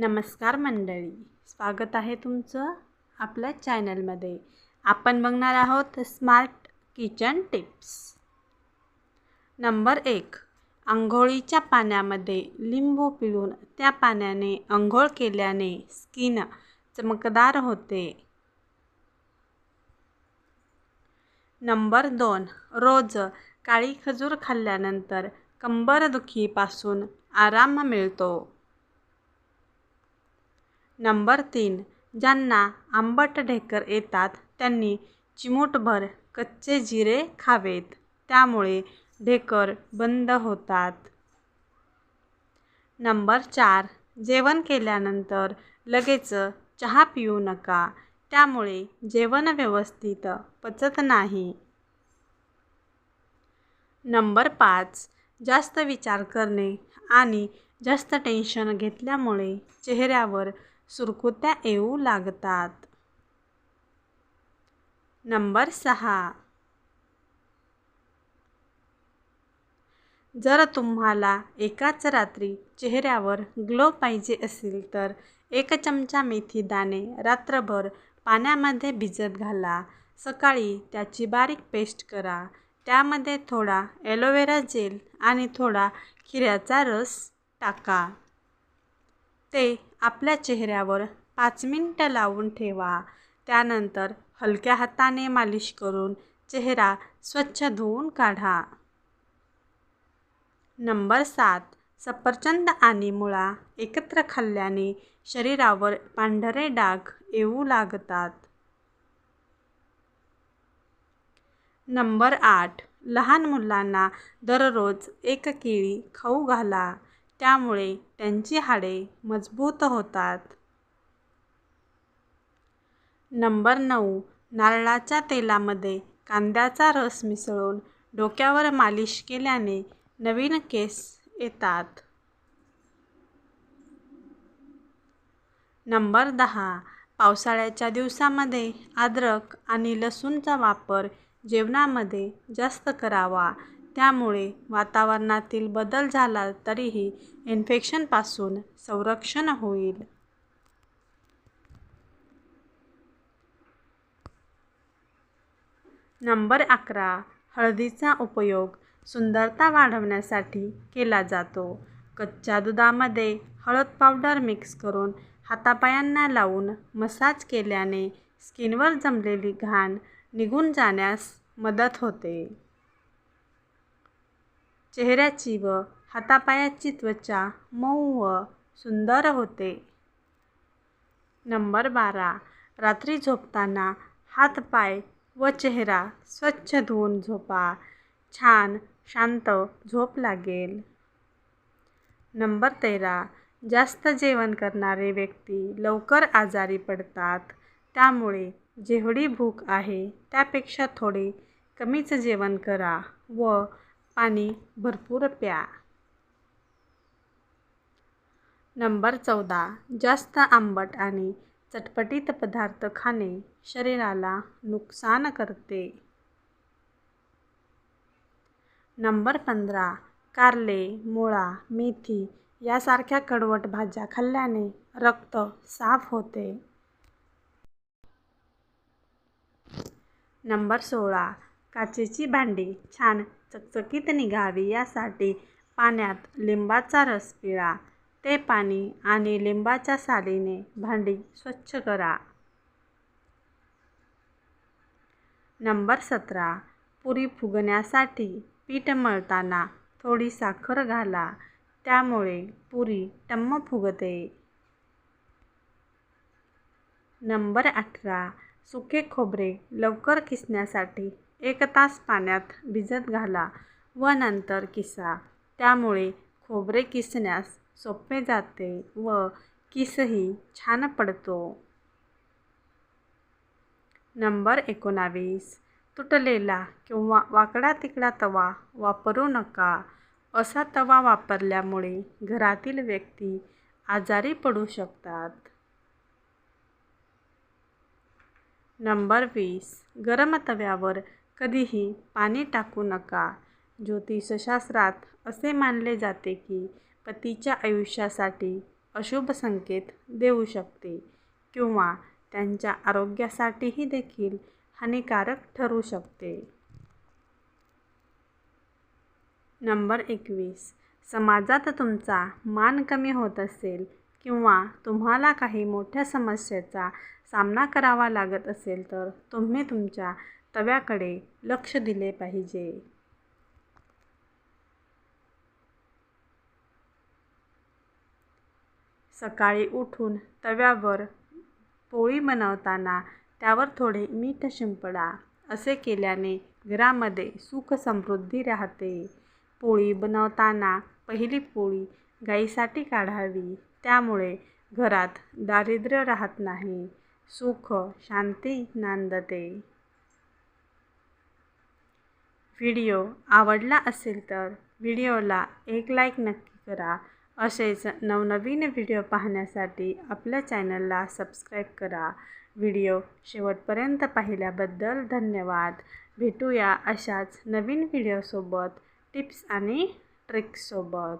नमस्कार मंडळी. स्वागत आहे तुमचं आपल्या चॅनलमध्ये. आपण बघणार आहोत स्मार्ट किचन टिप्स नंबर एक आंघोळीच्या पाण्यामध्ये लिंबू पिळून त्या पाण्याने आंघोळ केल्याने स्किन चमकदार होते. नंबर दोन रोज काळी खजूर खाल्ल्यानंतर कंबरदुखीपासून आराम मिळतो. नंबर तीन. ज्यांना आंबट ढेकर येतात त्यांनी चिमूटभर कच्चे जिरे खावेत. त्यामुळे ढेकर बंद होतात. नंबर चार. जेवण केल्यानंतर लगेच चहा पिऊ नका. त्यामुळे जेवण व्यवस्थित पचत नाही. नंबर पाच. जास्त विचार करणे आणि जास्त टेन्शन घेतल्यामुळे चेहऱ्यावर सुरकुत्या येऊ लागतात. नंबर सहा. जर तुम्हाला एकाच रात्री चेहऱ्यावर ग्लो पाहिजे असेल तर एक चमचा मेथी दाणे रात्रभर पाण्यामध्ये भिजत घाला. सकाळी त्याची बारीक पेस्ट करा. त्यामध्ये थोडा ॲलोवेरा जेल आणि थोडा खिऱ्याचा रस टाका. ते आपल्या चेहऱ्यावर पाच मिनटं लावून ठेवा. त्यानंतर हलक्या हाताने मालिश करून चेहरा स्वच्छ धुवून काढा. नंबर सात. सफरचंद आणि मुळा एकत्र खाल्ल्याने शरीरावर पांढरे डाग येऊ लागतात. नंबर आठ. लहान मुलांना दररोज एक केळी खाऊ घाला. त्यामुळे त्यांची हाडे मजबूत होतात. नंबर नऊ. नारळाच्या तेलामध्ये कांद्याचा रस मिसळून डोक्यावर मालिश केल्याने नवीन केस येतात. नंबर दहा. पावसाळ्याच्या दिवसामध्ये अद्रक आणि लसूणचा वापर जेवणामध्ये जास्त करावा. त्यामुळे वातावरणातील बदल झाला तरीही इन्फेक्शनपासून संरक्षण होईल. नंबर अकरा. हळदीचा उपयोग सुंदरता वाढवण्यासाठी केला जातो. कच्च्या दुधामध्ये हळद पावडर मिक्स करून हातापायांना लावून मसाज केल्याने स्किनवर जमलेली घाण निघून जाण्यास मदत होते. चेहऱ्याची व हातापायाची त्वचा मऊ व सुंदर होते. नंबर बारा. रात्री झोपताना हातपाय व चेहरा स्वच्छ धुवून झोपा. छान शांत झोप लागेल. नंबर तेरा. जास्त जेवण करणारे व्यक्ती लवकर आजारी पडतात. त्यामुळे जेवढी भूक आहे त्यापेक्षा थोडे कमीच जेवण करा व पाणी भरपूर प्या. नंबर चौदा. जास्त आंबट आणि चटपटीत पदार्थ खाणे शरीराला नुकसान करते. नंबर पंधरा. कारले मुळा मेथी यासारख्या कडवट भाज्या खाल्ल्याने रक्त साफ होते. नंबर सोळा. काचेची भांडी छान चकचकीत निघावी यासाठी पाण्यात लिंबाचा रस पिळा. ते पाणी आणि लिंबाच्या सालीने भांडी स्वच्छ करा. नंबर सतरा. पुरी फुगण्यासाठी पीठ मळताना थोडी साखर घाला. त्यामुळे पुरी टम्म फुगते. नंबर अठरा. सुके खोबरे लवकर किसण्यासाठी एक तास पाण्यात भिजत घाला व नंतर किसा. त्यामुळे खोबरे किसण्यास सोपे जाते व किसही छान पडतो. नंबर एकोणावीस. तुटलेला किंवा वाकडा तिकडा तवा वापरू नका. असा तवा वापरल्यामुळे घरातील व्यक्ती आजारी पडू शकतात. नंबर वीस. गरम तव्यावर कधीही पाणी टाकू नका. ज्योतिषशास्त्रात असे मानले जाते की पतीच्या आयुष्यासाठी अशुभ संकेत देऊ शकते किंवा त्यांच्या आरोग्यासाठीही देखील हानिकारक ठरू शकते. नंबर एकवीस. समाजात तुमचा मान कमी होत असेल किंवा तुम्हाला काही मोठ्या समस्येचा सामना करावा लागत असेल तर तुम्ही तुमच्या तव्याकडे लक्ष दिले पाहिजे. सकाळी उठून तव्यावर पोळी बनवताना त्यावर थोडे मीठ शिंपडा. असे केल्याने घरामध्ये सुख समृद्धी राहते. पोळी बनवताना पहिली पोळी गाईसाठी काढावी. त्यामुळे घरात दारिद्र्य राहत नाही. सुख शांती नांदते. व्हिडिओ आवडला असेल तर व्हिडिओला एक लाईक नक्की करा. असेच नवनवीन व्हिडिओ पाहण्यासाठी आपल्या चॅनलला सबस्क्राईब करा. व्हिडिओ शेवटपर्यंत पाहिल्याबद्दल धन्यवाद. भेटूया अशाच नवीन व्हिडिओसोबत टिप्स आणि ट्रिक्ससोबत.